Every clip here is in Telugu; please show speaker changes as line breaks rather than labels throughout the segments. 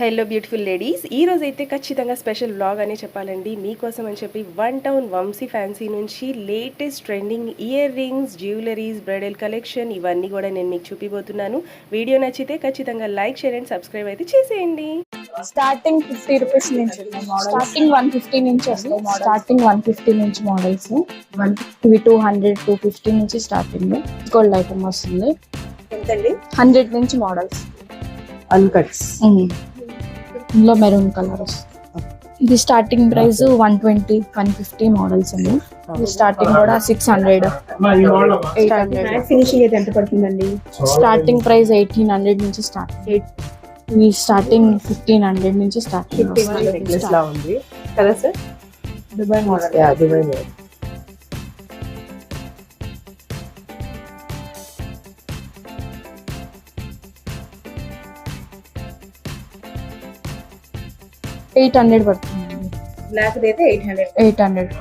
హలో బ్యూటిఫుల్ లేడీస్ ఈ రోజు అయితే ఖచ్చితంగా స్పెషల్ వ్లాగ్ అని చెప్పాలండి. మీకోసం అని చెప్పి వన్ టౌన్ వంశీ ఫ్యాన్సీ నుంచి latest trending earrings jewelleries bridal collection ఇవన్నీ కూడా నేను మీకు చూపిపోతున్నాను వీడియో నచ్చితే ఖచ్చితంగా లైక్ షేర్ అండ్ సబ్స్క్రైబ్ అయితే చేసేయండి.
స్టార్టింగ్ ఫిఫ్టీ రూపీస్ నుంచి స్టార్టింగ్ వన్ ఫిఫ్టీ నుంచి వస్తాయి స్టార్టింగ్ వన్ ఫిఫ్టీ నుంచి మోడల్స్ వన్ ఇవి టూ హండ్రెడ్ టూ ఫిఫ్టీ నుంచి స్టార్టింగ్ గోల్డ్ ఐటమ్ వస్తుంది.
ఎంతండి?
హండ్రెడ్ నుంచి మోడల్స్
అన్కట్స్
ఇందులో మెరూన్ కలర్ ఇది starting price one twenty one fifty models అండి. స్టార్టింగ్ కూడా six hundred eight hundred
finishing అయితే ఎంత పడుతుందండి?
స్టార్టింగ్ ప్రైస్ ఎయిటీన్ హండ్రెడ్ నుంచి స్టార్ట్ ఇది స్టార్టింగ్ ఫిఫ్టీన్ హండ్రెడ్ నుంచి
నెక్లెస్
స్టార్టింగ్
లా ఉంది. కదా sir
Dubai model
Dubai
eight hundred పడుతుంది.
బ్లాక్ అయితే eight hundred.
Eight hundred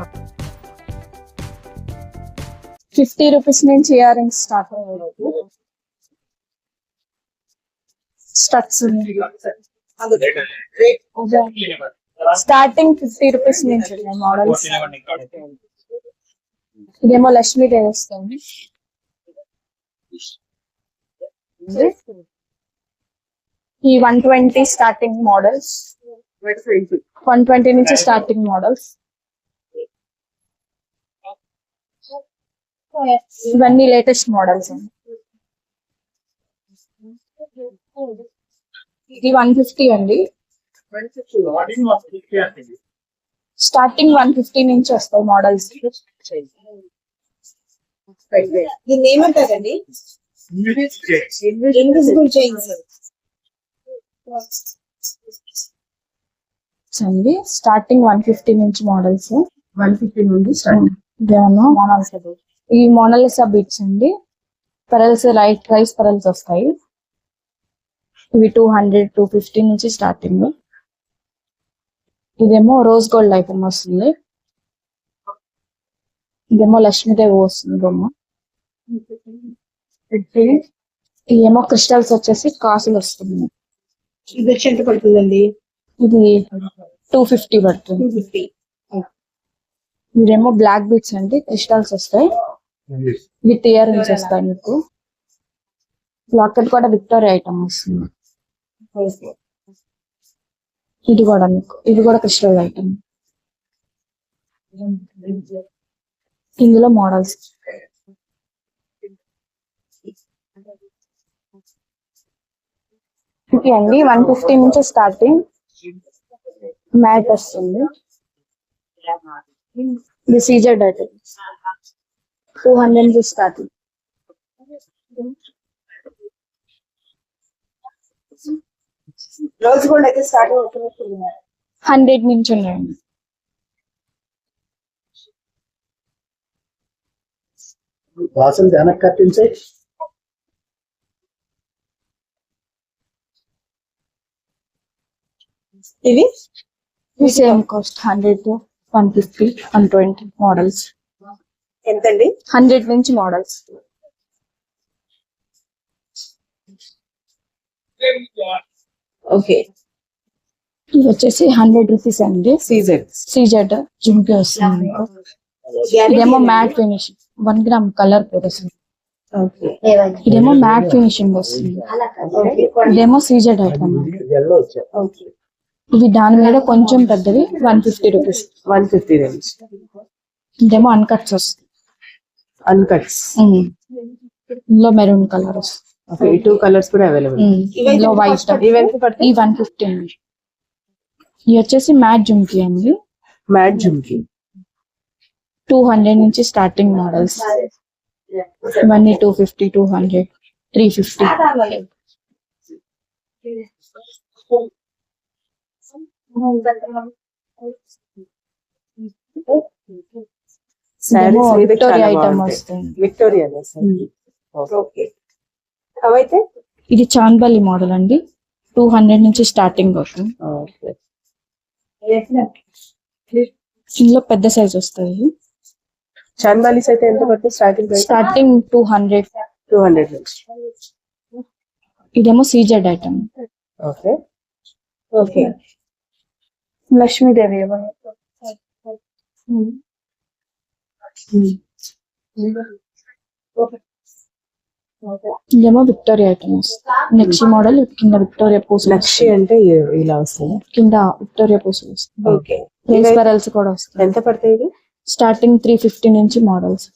fifty rupees నుంచి earrings start studs starting fifty rupees నుంచి మోడల్స్. ఇదేమో లక్ష్మీ వస్తుంది ఈ one twenty starting models. One twenty నుంచి స్టార్టింగ్ మోడల్స్ ఇవన్నీ లేటెస్ట్ మోడల్స్ ఇది వన్ ఫిఫ్టీ అండి. స్టార్టింగ్ వన్ ఫిఫ్టీ నుంచి వస్తాయి మోడల్స్
దీన్ని ఏమంటారండి ఇన్విజిబుల్ చైన్స్
అండి స్టార్టింగ్ వన్ ఫిఫ్టీ నుంచి మోడల్స్
వన్ ఫిఫ్టీ నుండి స్టార్ట్
ఇదేమో ఈ మోనలిసా బీట్స్ అండి పెరల్స్ లైట్ ప్రైస్ పెరల్స్ వస్తాయి. ఇవి టూ హండ్రెడ్ టూ ఫిఫ్టీ నుంచి స్టార్టింగ్ ఇదేమో రోజ్ గోల్డ్ ఐటమ్ వస్తుంది. ఇదేమో లక్ష్మీదేవి వస్తుంది బొమ్మ. ఇదేమో క్రిస్టల్స్ వచ్చేసి కాసులు వస్తుంది.
ఇది వచ్చి ఎంత పడుతుందండి?
ఇది టూ ఫిఫ్టీ పడుతుంది.
టూ ఫిఫ్టీ
ఇదేమో బ్లాక్ బీట్స్ అండి క్రిస్టల్స్ వస్తాయి. విత్ ఇయర్ రింగ్స్ వస్తాయి మీకు. లాకెట్ కూడా విక్టోరియా ఐటమ్ వస్తుంది ఇది కూడా మీకు. ఇది కూడా క్రిస్టల్ ఐటమ్ ఇందులో మోడల్స్ ఇది అండి వన్ ఫిఫ్టీ నుంచి స్టార్టింగ్ మ్యాట్ వస్తుంది ఇది సీజర్ ఐటమ్ టూ హండ్రెడ్ నుంచి స్టార్టింగ్
రోజు కూడా అయితే స్టార్ట్ అవుతున్నట్టుంది
హండ్రెడ్ నుంచి ఉన్నాయండి
వాసన వెనక్కి కట్టించే
ఇవి
same cost hundred to one fifty one twenty models
ఎంతండి?
హండ్రెడ్ నుంచి మోడల్స్
ఓకే
ఇది వచ్చేసి హండ్రెడ్ రూపీస్ అండి.
సీజర్
సీజెడ్ జుంకి వస్తుంది. ఇదేమో matte finishing one gram colour
okay
ఇదేమో మ్యాట్ ఫినిషింగ్ వస్తుంది. ఇదేమో సీజెడ్ ఐటమ్ ఇవి దాని మీద కొంచెం పెద్దవి one fifty rupees
one fifty range
ఇదేమో అన్కట్స్ వస్తుంది.
అన్కట్స్.
ఇందులో మెరూన్ కలర్ వస్తుంది.
ఓకే టూ కలర్స్ కూడా అవైలబుల్.
ఇందులో వైట్
ఇవి
ఈ వన్ ఫిఫ్టీ అండి. ఇది వచ్చేసి మ్యాట్ జుంకి అండి.
మ్యాట్ జుమ్కి
టూ హండ్రెడ్ నుంచి స్టార్టింగ్ మోడల్స్ ఇవన్నీ two fifty two hundred three fifty Victoria
చాలా
ఐటమ్
బాగుంటాయి.
వస్తుంది.
విక్టోరియా
ఓకే అవైతే?
ఇది చాన్బలి మోడల్ అండి. టూ హండ్రెడ్ నుంచి స్టార్టింగ్
ఓకే
ఇందులో పెద్ద సైజ్ వస్తుంది.
చాన్బాలీస్ అయితే ఎంత పడుతుంది? Starting
starting two hundred
two hundred నుంచి
ఇదేమో CZ item
okay okay
Lakshmidevi ఇదేమో విక్టోరియా ఐటమ్స్. నెక్స్ట్ మోడల్ కింద విక్టోరియా పూసలు
లక్షి అంటే ఇలా వస్తుంది.
కింద విక్టోరియా పూసలు వస్తాయి.
ఓకే.
లేస్ కూడా వస్తాయి.
ఎంత పడతాయి ఇది
స్టార్టింగ్ త్రీ ఫిఫ్టీ నుంచి మోడల్స్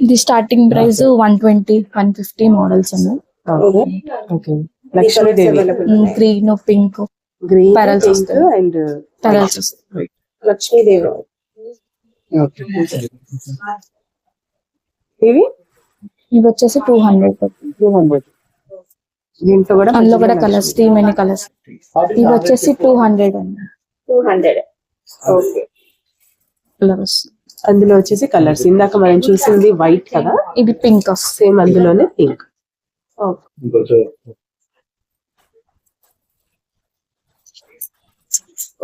ఇది starting price one twenty one fifty models ఉన్నాయి
okay. Okay Lakshmidevi
green pink
green pink
వస్తాయి.
అండ్
పెరల్స్ వస్తాయి.
లక్ష్మీదేవి ఇవి?
ఇవి వచ్చేసి టూ హండ్రెడ్
టూ హండ్రెడ్ దీంట్లో కూడా
అందులో కూడా కలర్స్ త్రీ మెనీ కలర్స్ ఇవి వచ్చేసి టూ హండ్రెడ్ అండి.
టూ హండ్రెడ్ ఓకే
కలర్స్
అందులో వచ్చేసి కలర్స్ ఇందాక మనం చూసింది వైట్ కదా?
ఇది పింక్
సేమ్ అందులోనే పింక్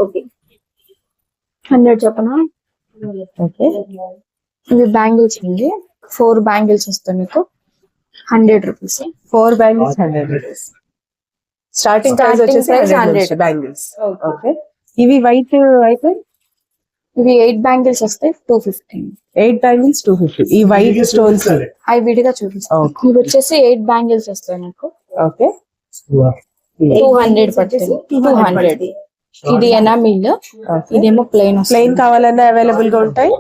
ఓకే.
హండ్రెడ్ చెప్పన?
ఓకే.
ఇవి బ్యాంగిల్స్ అండి. ఫోర్ బ్యాంగిల్స్ వస్తాయి మీకు. Hundred rupees.
Four bangles hundred rupees. Starting price వచ్చేసి హండ్రెడ్
100.
బ్యాంగిల్స్. ఓకే. ఇవి వైట్ అయితే
ఇవి ఎయిట్ బ్యాంగిల్స్ వస్తాయి. Two fifty
eight bangles two fifty ఈ వైట్ స్టోన్స్
అవి విడిగా చూపిస్తాను. ఇవి వచ్చేసి ఎయిట్ బ్యాంగిల్స్ వస్తాయి మీకు
ఓకే
టూ హండ్రెడ్ పడుతుంది. టూ హండ్రెడ్ ఇది ఎనామిల్. ఇదేమో ప్లెయిన్
ప్లెయిన్ కావాలన్నా అవైలబుల్గా ఉంటాయి.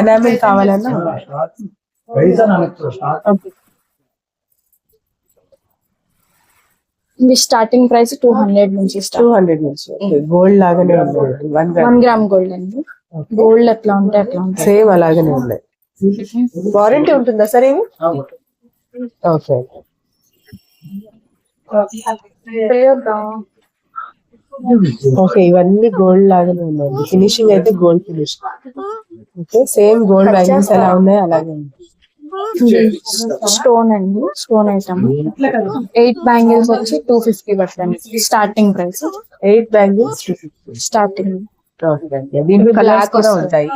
ఎనామిల్ కావాలన్నా. ఉంటాయి. Okay.
ఇది స్టార్టింగ్ ప్రైస్ టూ హండ్రెడ్ నుంచి
టూ హండ్రెడ్ నుంచి. గోల్డ్ లాగానే ఉంది. వన్
వన్ గ్రామ్ గోల్డ్ అండి. గోల్డ్ ఎట్లా ఉంటే అట్లా ఉంటాయి
సేమ్ అలాగనే ఉన్నాయి వారంటీ ఉంటుందా సార్ ఓకే ఓకే ఇవన్నీ గోల్డ్ లాగానే ఉన్నాయి. ఫినిషింగ్ అయితే gold finish okay same gold bangles ఎలా ఉన్నాయి అలాగే
స్టోన్ అండి స్టోన్ ఐటమ్ ఎయిట్ బ్యాంగిల్స్ వచ్చి టూ ఫిఫ్టీ పడుతుంది. Starting price
eight bangles
starting
దీంట్లో కలర్స్
Black
కూడా
వస్తుంది.
ఉంటాయి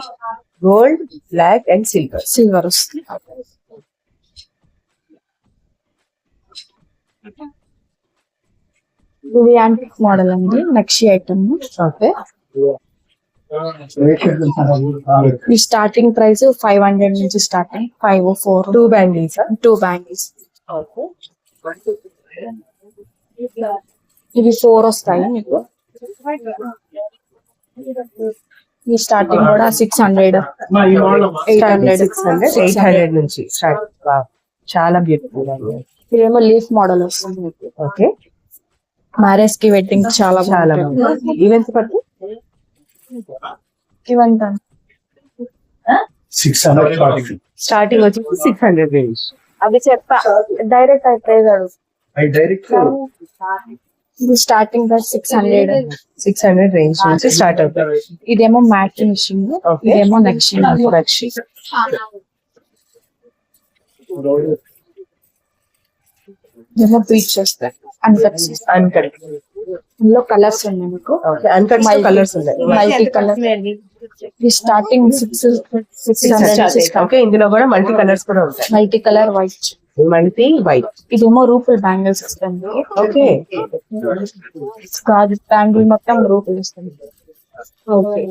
gold black and silver
silver వస్తుంది ఇది యాంటిక్ మోడల్ అండి నక్షి ఐటమ్
ఓకే
ఈ స్టార్టింగ్ ప్రైస్ ఫైవ్ హండ్రెడ్ నుంచి starting five four
two bangles
two bangles
okay
ఇవి ఫోర్ వస్తాయి మీకు? ఈ స్టార్టింగ్ కూడా six hundred eight hundred
six hundred eight hundred నుంచి స్టార్ట్ చాలా బ్యూటిఫుల్
ఇదేమో లీఫ్ మోడల్ వస్తుంది
ఓకే
మ్యారేజ్కి వెడ్డింగ్ చాలా
చాలా ఈవెంట్ పట్టు?
ఇవంతా
సిక్స్ హండ్రెడ్ స్టార్టింగ్
వచ్చి సిక్స్ హండ్రెడ్ రేంజ్
అవి చెప్పా. డైరెక్ట్ ప్రైస్ అడుగు.
డైరెక్ట్
ఇది starting price six hundred
six hundred range నుంచి స్టార్ట్ అవుతాయి
ఇదేమో మ్యాట్ ఫినిషింగ్. ఇదేమో నెక్స్ట్
నక్షి
ఇదేమో బీచ్ వస్తాయి అన్కట్స్
అన్కట్
ఇందులో కలర్స్ ఉన్నాయి మీకు.
అన్కట్ కలర్స్ ఉన్నాయి.
మల్టీ కలర్ ఇది స్టార్టింగ్ సిక్స్ సిక్స్ హండ్రెడ్
ఇందులో కూడా మల్టీ కలర్స్ కూడా ఉంటాయి.
Multi colour white
multi white
ఇదేమో రూపుల్ బ్యాంగిల్స్ వస్తుంది
ఓకే
కాదు బ్యాంగిల్ మొత్తం రూపుల్ వస్తుంది
okay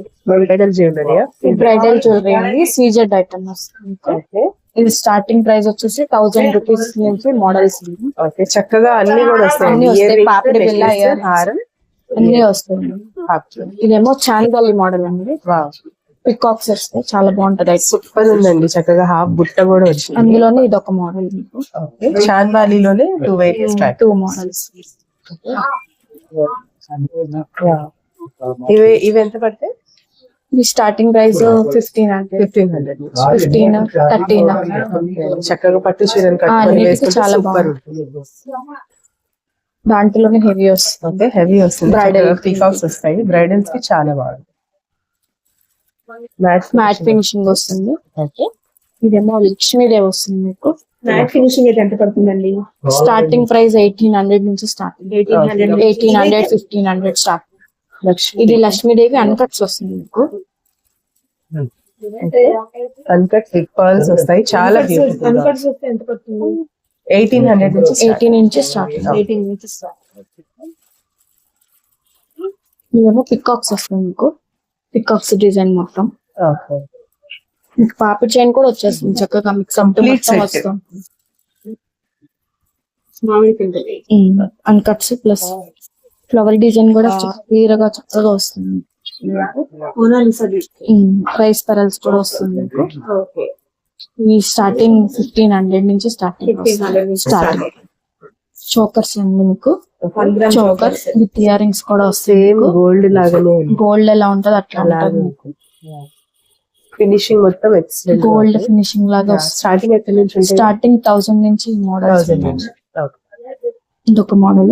bridal jewellery
bridal jewellery అండి. సీజెడ్ ఐటమ్ వస్తుంది. ఇది స్టార్టింగ్ ప్రైస్ వచ్చేసి థౌజండ్ రూపీస్ నుంచి మోడల్స్
ఓకే చక్కగా అన్ని కూడా వస్తాయి.
పాపిడి earrings.
హారం.
అన్ని వస్తుంది. ఇదేమో చాందలి మోడల్ అండి.
వావ్
పికాక్స్ వస్తాయి చాలా బాగుంటది
సూపర్ ఉందండి. చక్కగా హాఫ్ బుట్ట కూడా వచ్చింది.
అందులోనే ఇది ఒక మోడల్
చాందాలిలోనే టూ స్టార్ట్
టూ మోడల్స్
ఇవి ఇవి ఎంత పడతాయి?
Starting price fifteen hundred
fifteen hundred
fifteen thirteen
చక్కగా పట్టు చీరలు
చాలా
సూపర్
బాగుంటుంది. దాంట్లోనే హెవీ వస్తుంది.
హెవీ వస్తుంది.
Bridal.
పీకాక్స్ వస్తాయి. బ్రైడల్స్కి చాలా బాగుంది మ్యాట్
ఫినిషింగ్ వస్తుంది.
ఓకే
ఇదేమో లక్ష్మీదేవి వస్తుంది మీకు.
మ్యాట్ ఫినిషింగ్ అయితే ఎంత పడుతుందండి?
స్టార్టింగ్ ప్రైస్ ఎయిటీన్ హండ్రెడ్ నుంచి starting
eighteen hundred
eighteen hundred fifteen hundred start
Lakshmi
ఇది లక్ష్మీదేవి అన్కట్స్ వస్తుంది మీకు.
అన్కట్ బిగ్ పర్ల్స్ వస్తాయి. చాలా బ్యూటిఫుల్
ఎంత పడుతుంది?
ఎయిటీన్ హండ్రెడ్ నుంచి
ఎయిటీన్ నుంచి స్టార్టింగ్ ఎయిటీన్ నుంచి స్టార్ట్ ఇదేమో పికాక్స్ వస్తుంది మీకు. పికాక్స్ డిజైన్ మొత్తం. మీకు పాపి చైన్ కూడా వచ్చేస్తుంది చక్కగా మీకు
Complete
మొత్తం
set.
వస్తాం అన్కట్స్ ప్లస్ ఫ్లవర్ డిజైన్ కూడా క్లియర్గా చక్కగా వస్తుంది. ప్రైస్ పెరల్స్ కూడా వస్తుంది. మీకు ఈ స్టార్టింగ్ ఫిఫ్టీన్ హండ్రెడ్ నుంచి స్టార్టింగ్ స్టార్టింగ్ చోకర్స్ అండి మీకు. చోకర్ విత్ ఇయర్ రింగ్స్ కూడా వస్తాయి
గోల్డ్ లాగానే
గోల్డ్ ఎలా ఉంటది అట్లా
ఫినిషింగ్ మొత్తం ఎక్సలెంట్
గోల్డ్ ఫినిషింగ్ లాగా
స్టార్టింగ్ ఎక్కడి నుంచి
స్టార్టింగ్ థౌసండ్ నుంచి
Okay.
ఇదొక మోడల్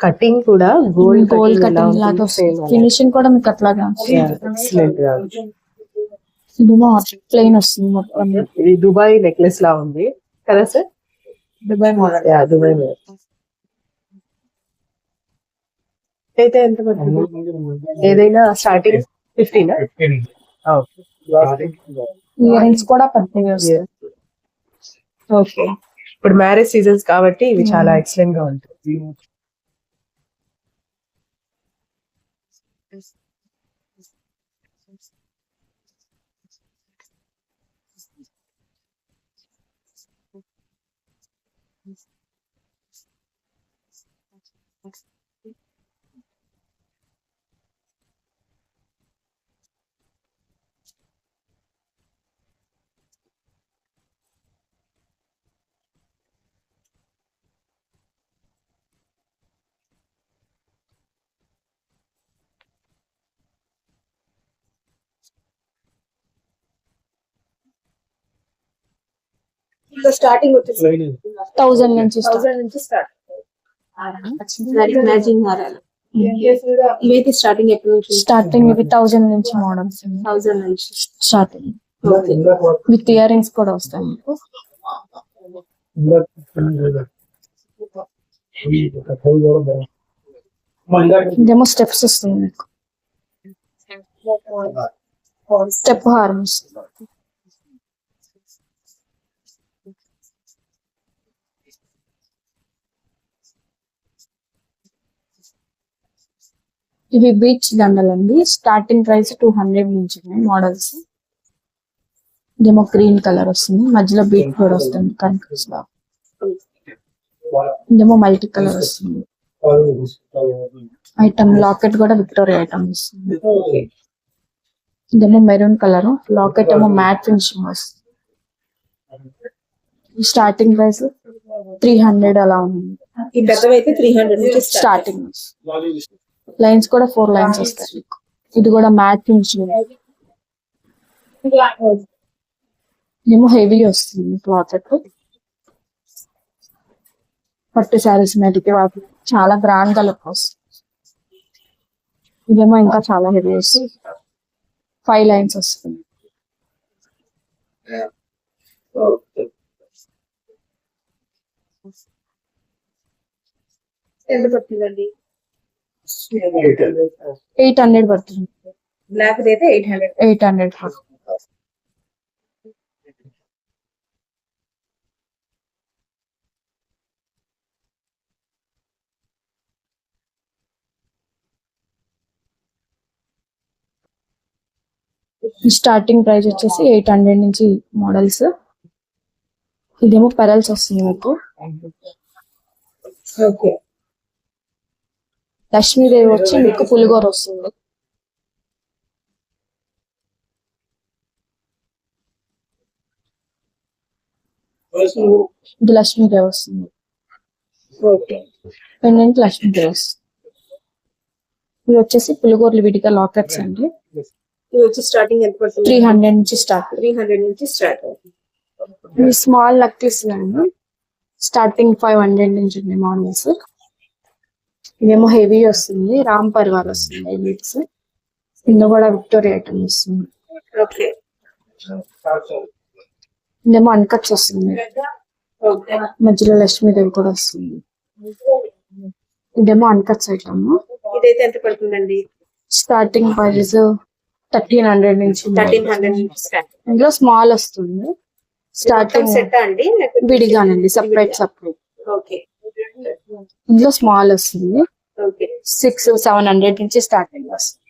కటింగ్ కూడా గోల్డ్
గోల్డ్ కటింగ్ లాగా ఫినిషింగ్ కూడా మీకు అట్లాగా
ఎక్సలెంట్
ప్లెయిన్ వస్తుంది మొత్తం.
ఇది దుబాయ్ నెక్లెస్ లా ఉంది. కదా sir? Dubai model. Yeah Dubai model. అయితే ఎంత పడుతుంది? ఏదైనా స్టార్టింగ్ ఫిఫ్టీన్?
ఇయర్ రింగ్స్ కూడా పెద్దవి
ఓకే ఇప్పుడు మ్యారేజ్ సీజన్స్ కాబట్టి ఇవి చాలా ఎక్సలెంట్గా
స్టార్టింగ్ వచ్చేసి
థౌసండ్ నుంచి.
థౌసండ్ నుంచి స్టార్ట్ మ్యాచింగ్ హారాలు ఇవైతే స్టార్టింగ్ ఎప్పటి నుంచి?
స్టార్టింగ్ ఇవి థౌసండ్ నుంచి మోడల్స్
థౌసండ్ నుంచి.
స్టార్టింగ్ విత్ ఇయర్ రింగ్స్ కూడా వస్తాయి. మీకు ఇదేమో స్టెప్స్ వస్తుంది మీకు స్టెప్ హారం ఇవి బీచ్ దండలండి. స్టార్టింగ్ ప్రైస్ టూ హండ్రెడ్ నుంచి ఉన్నాయి మోడల్స్ ఇదేమో గ్రీన్ కలర్ వస్తుంది. మధ్యలో బీట్ కూడా వస్తుంది. కనిపిస్లో. ఇదేమో మల్టీ కలర్ వస్తుంది. ఐటమ్ లాకెట్ కూడా విక్టోరియా ఐటమ్ వస్తుంది. ఇదేమో మెరూన్ కలర్ లాకెట్ ఏమో మ్యాట్ ఫినిషింగ్ వస్తుంది. స్టార్టింగ్ ప్రైస్ త్రీ హండ్రెడ్ అలా ఉంది. స్టార్టింగ్ లైన్స్ కూడా ఫోర్ లైన్స్ వస్తాయి. ఇది కూడా ఫినిషింగ్ ఏమో హెవీ వస్తుంది క్లాత్ పట్టు శారీస్ మీదకి వాటి చాలా గ్రాండ్గా లుక్ వస్తుంది ఇదేమో ఇంకా చాలా హెవీ వస్తుంది. ఫైవ్ లైన్స్ వస్తుంది.
ఎంత పడుతుందండి
ఎయిట్ హండ్రెడ్ పడుతుంది
బ్లాక్ అయితే eight hundred
eight hundred starting price వచ్చేసి ఎయిట్ హండ్రెడ్ నుంచి మోడల్స్ ఇదేమో పెరల్స్ వస్తుంది మీకు.
ఓకే
లక్ష్మీదేవి వచ్చి మీకు పులిగోర వస్తుంది. ఇది లక్ష్మీదేవి వస్తుంది. పెండెంట్ లక్ష్మీదేవి వస్తుంది. ఇవి వచ్చేసి పులిగోరలు విడిగా లాకెట్స్ అండి.
ఇది వచ్చి స్టార్టింగ్ ఎంత పడుతుంది?
త్రీ హండ్రెడ్ నుంచి స్టార్ట్.
త్రీ హండ్రెడ్ నుంచి స్టార్ట్
ఇవి స్మాల్ నక్లీస్ అండి. స్టార్టింగ్ ఫైవ్ హండ్రెడ్ నుంచి ఉన్నాయి మోడల్స్. ఇదేమో హెవీ వస్తుంది. రామ్ పరివార్ వస్తుంది. బీట్స్ ఇందులో కూడా విక్టోరియా ఐటమ్ వస్తుంది.
ఓకే.
ఇదేమో అన్కట్స్ వస్తుంది.
ఓకే.
మధ్యలో లక్ష్మీదేవి కూడా వస్తుంది. ఇదేమో అన్కట్స్ ఐటమ్.
ఇదైతే ఎంత పడుతుందండి?
స్టార్టింగ్ ప్రైస్ థర్టీన్ హండ్రెడ్ నుంచి
థర్టీన్ హండ్రెడ్
ఇందులో స్మాల్ వస్తుంది. స్టార్టింగ్
సెట్ అండి?
విడిగానండి సపరేట్ సపరేట్
ఓకే.
ఇందులో స్మాల్ వస్తుంది.
ఓకే
సిక్స్ సెవెన్ హండ్రెడ్ నుంచి స్టార్టింగ్ వస్తుంది.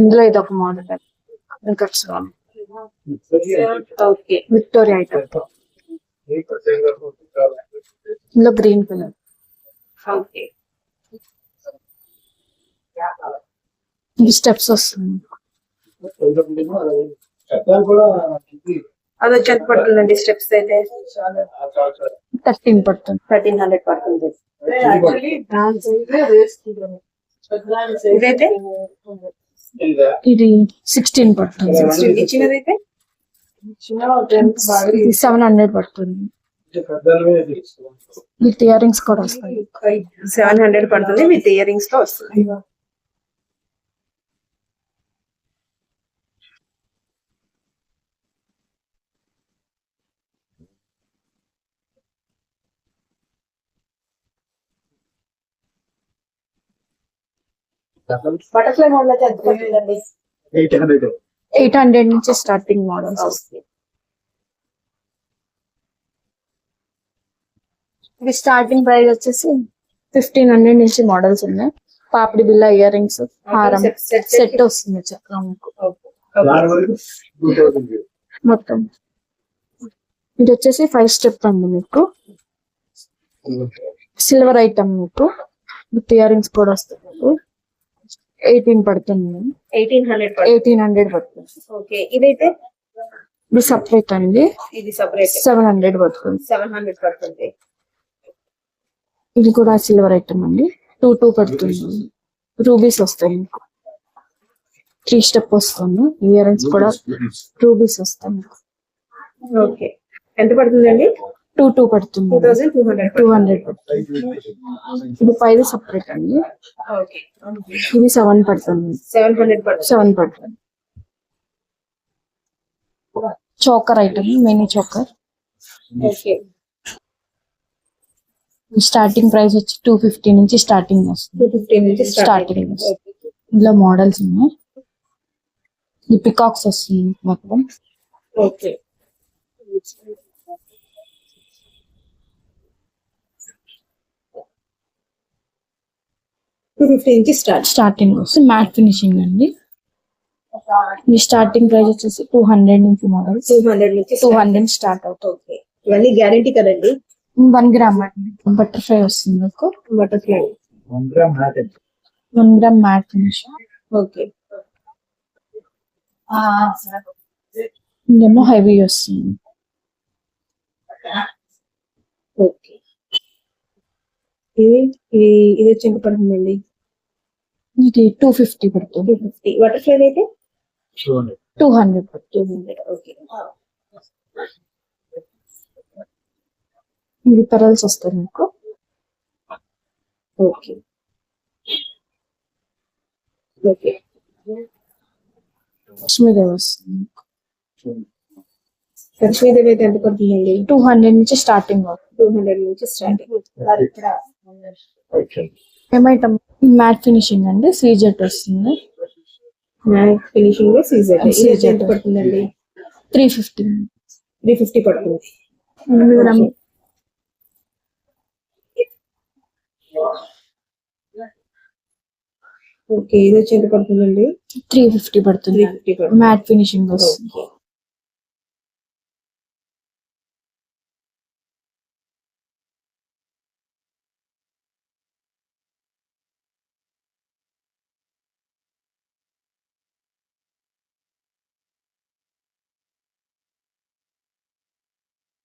ఇందులో ఇది ఒక మోడల్ ఇంకా విక్టోరియా ఐటమ్ ఇందులో గ్రీన్ కలర్ స్టెప్స్ వస్తుంది.
అది వచ్చి ఎంత పడుతుందండి స్టెప్స్ అయితే.
థర్టీన్ పడుతుంది.
థర్టీన్ హండ్రెడ్ పడుతుంది. ఇదైతే?
ఇది సిక్స్టీన్ పడుతుంది.
ఇచ్చినదైతే?
సెవెన్ హండ్రెడ్ పడుతుంది. విత్ ఇయర్ రింగ్స్ కూడా వస్తాయి.
సెవెన్ హండ్రెడ్ పడుతుంది విత్ ఇయర్ రింగ్స్తో వస్తుంది. బటర్ఫ్లై మోడల్ అయితే ఎంత పడుతుందండి?
Eight hundred.
ఎయిట్ హండ్రెడ్ నుంచి స్టార్టింగ్ మోడల్స్ వస్తాయి. ఇది స్టార్టింగ్ ప్రైస్ వచ్చేసి ఫిఫ్టీన్ హండ్రెడ్ నుంచి మోడల్స్ ఉన్నాయి. పాపిడి బిల్ల ఇయర్ రింగ్స్ హారం. సెట్ వస్తుంది చక్రం మొత్తం. ఇది వచ్చేసి ఫైవ్ స్టెప్ అండి మీకు. సిల్వర్ ఐటమ్ మీకు. విత్ ఇయర్ రింగ్స్ కూడా వస్తాయి. మీకు ఎయిటీన్ పడుతుంది
ఎయిటీన్ హండ్రెడ్
ఎయిటీన్ హండ్రెడ్ పడుతుంది.
ఓకే ఇదైతే?
ఇది సపరేట్ అండి.
ఇది సపరేట్
సెవెన్ హండ్రెడ్ పడుతుంది.
సెవెన్ హండ్రెడ్ పడుతుంది.
ఇది కూడా సిల్వర్ ఐటమ్ అండి. టూ టూ పడుతుంది. రూబీస్ వస్తాయి. మీకు. త్రీ స్టెప్ వస్తుంది. ఇయర్ రింగ్స్ కూడా రూబీస్ వస్తాయి మీకు.
ఓకే ఎంత పడుతుందండి?
టూ టూ పడుతుంది
two thousand two hundred
two hundred పడుతుంది ఇది ఫైవ్ సపరేట్ అండి.
ఓకే
ఇది సెవెన్ పడుతుంది
సెవెన్ హండ్రెడ్ పడుతుంది
సెవెన్ పడుతుంది choker item mini choker
okay
starting price వచ్చి టూ ఫిఫ్టీ నుంచి స్టార్టింగ్ వస్తుంది.
టూ ఫిఫ్టీ నుంచి
Starting.
స్టార్టింగ్
ఇందులో మోడల్స్ ఉన్నాయి. ఈ పికాక్స్ వస్తుంది మొత్తం.
ఓకే టూ ఫిఫ్టీ నుంచి స్టార్ట్
స్టార్టింగ్ వస్తుంది మ్యాట్ ఫినిషింగ్ అండి. ఈ స్టార్టింగ్ ప్రైస్ వచ్చేసి టూ హండ్రెడ్ నుంచి మోడల్స్
టూ హండ్రెడ్ నుంచి
టూ హండ్రెడ్ స్టార్ట్ అవుతుంది.
ఓకే ఇవన్నీ గ్యారంటీ కదండి?
వన్ గ్రామ్ అండి. బటర్ఫ్లై వస్తుంది మీకు.
Butterfly
one gram matte
one gram matte finish
okay
ఇదేమో హెవీ వస్తుంది.
ఓకే ఇది ఇది ఇది వచ్చి ఎంత పడుతుందండి?
ఇది టూ ఫిఫ్టీ పడుతుంది.
టూ ఫిఫ్టీ బటర్ఫ్లై అయితే
two hundred
two hundred
okay
ఇది పెరల్స్ వస్తాయి మీకు
ఓకే ఓకే
లక్ష్మీదేవి వస్తుంది
లక్ష్మీదేవి అయితే ఎంత పడుతుందండి?
టూ హండ్రెడ్ నుంచి స్టార్టింగ్
టూ హండ్రెడ్ నుంచి స్టార్టింగ్
ఏమైటమ్ మ్యాట్ ఫినిషింగ్ అండి సీజెట్ వస్తుంది.
ఫినిషింగ్ సీజర్ ఇది
Caesar.
ఎంత పడుతుందండి?
త్రీ ఫిఫ్టీ
త్రీ ఫిఫ్టీ పడుతుంది. ఓకే ఇది వచ్చి ఎంత పడుతుందండి?
త్రీ ఫిఫ్టీ
త్రీ
పడుతుంది
ఫిఫ్టీ పడుతుంది.
మ్యాట్ ఫినిషింగ్ వస్తుంది.